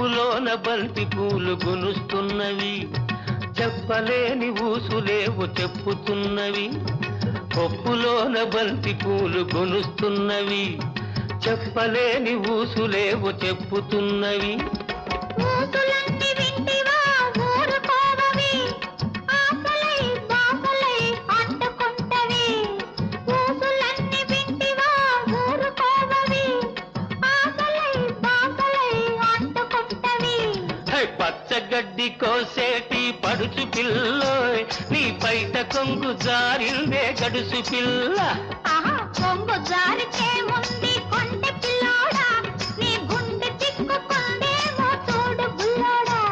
బంతి పూలు గునుస్తున్నవి. చెప్పలేని ఊసులేవు చెప్పుతున్నవి. పప్పులోన బంతి పూలు గునుస్తున్నవి. చెప్పలేని ఊసులేవు చెప్పుతున్నవి. పచ్చగడ్డి కోసేటి పడుచు పిల్లోయ్. నీ బయట కొంగు జారిందే గడుసు పిల్ల. ఆహా కొంగు జారితే ముందు